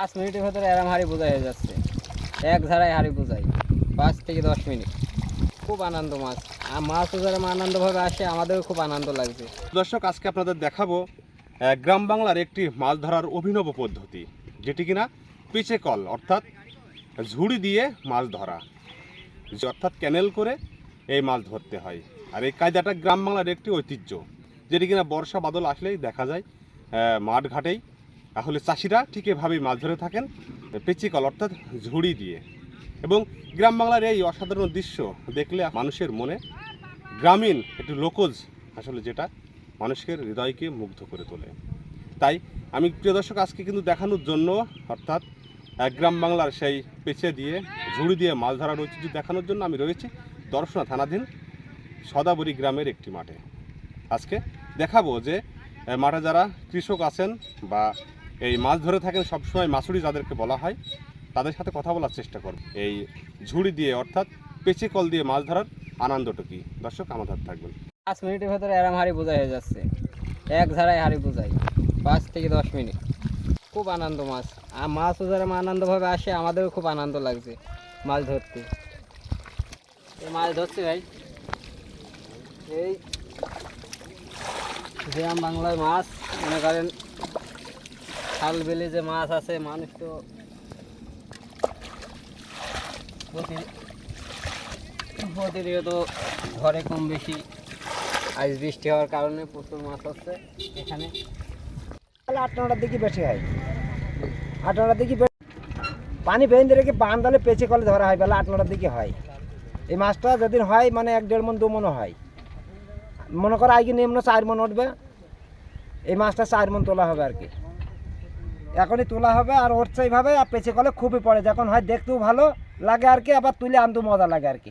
পাঁচ মিনিটের ভেতরে এরম হাড়ি বোঝা হয়ে যাচ্ছে। এক ধারায় হাড়ি বোঝাই। পাঁচ থেকে দশ মিনিট। খুব আনন্দ মাছ। আর মাছও যেরকম আনন্দভাবে আসে, আমাদেরও খুব আনন্দ লাগছে। দর্শক, আজকে আপনাদের দেখাবো গ্রাম বাংলার একটি মাছ ধরার অভিনব পদ্ধতি, যেটি কিনা পেঁচে কল, অর্থাৎ ঝুড়ি দিয়ে মাছ ধরা। অর্থাৎ ক্যানেল করে এই মাছ ধরতে হয়। আর এই কায়দাটা গ্রাম বাংলার একটি ঐতিহ্য, যেটি কিনা বর্ষা বাদল আসলেই দেখা যায় মাঠ ঘাটেই তাহলে চাষিরা ঠিক এভাবেই মাছ ধরে থাকেন পেঁচে কল অর্থাৎ ঝুড়ি দিয়ে। এবং গ্রাম বাংলার এই অসাধারণ দৃশ্য দেখলে মানুষের মনে গ্রামীণ একটি লোকজ আসলে যেটা মানুষের হৃদয়কে মুগ্ধ করে তোলে। তাই আমি প্রিয় দর্শক, আজকে কিন্তু দেখানোর জন্য অর্থাৎ গ্রাম বাংলার সেই পেঁচে দিয়ে, ঝুড়ি দিয়ে মাছ ধরার ঐতিহ্য দেখানোর জন্য আমি রয়েছি দর্শনা থানাধীন সদাবরী গ্রামের একটি মাঠে। আজকে দেখাবো যে মাঠে যারা কৃষক আছেন বা এই মাছ ধরে থাকেন সবসময় মাছুরি যাদেরকে বলা হয়, তাদের সাথে কথা বলার চেষ্টা করব। এই ঝুড়ি দিয়ে অর্থাৎ পেঁচে কল দিয়ে মাছ ধরার আনন্দটা কি দর্শক আমাদের থাকবেন। পাঁচ মিনিটের ভেতরে এরম হাড়ি বোঝা হয়ে যাচ্ছে। এক ধারায় হাড়ি বোঝাই। পাঁচ থেকে দশ মিনিট। খুব আনন্দ মাছ। আর মাছও যারা আনন্দভাবে আসে, আমাদেরও খুব আনন্দ লাগছে মাছ ধরতে। মাছ ধরছি ভাই। এই গ্রাম বাংলায় মাছ, মনে করেন খাল বেলে যে মাছ আছে, মানুষ তো প্রতি- প্রতিনিয়ত ঘরে কম বেশি আজ বৃষ্টি হওয়ার কারণে প্রচুর মাছ হচ্ছে এখানে। তাহলে আট নটার দিকে বেশি হয়। আট নটার দিকে পানি বেঁধে রেখে বান দলে পেঁচে কলে ধরা হয়, বেলা আট নটার দিকে হয়। এই মাছটা যেদিন হয় মানে এক দেড় মন, দু মনও হয়। মনে করো আগে নিম্ন চার মন উঠবে, এই মাছটা চার মন তোলা হবে আর কি। এখনই তোলা হবে আর ওর চাইভাবে আর পেছে কলে খুবই পড়ে যখন হয় দেখতেও ভালো লাগে আর কি, আবার তুলে আনতে মজা লাগে আর কি।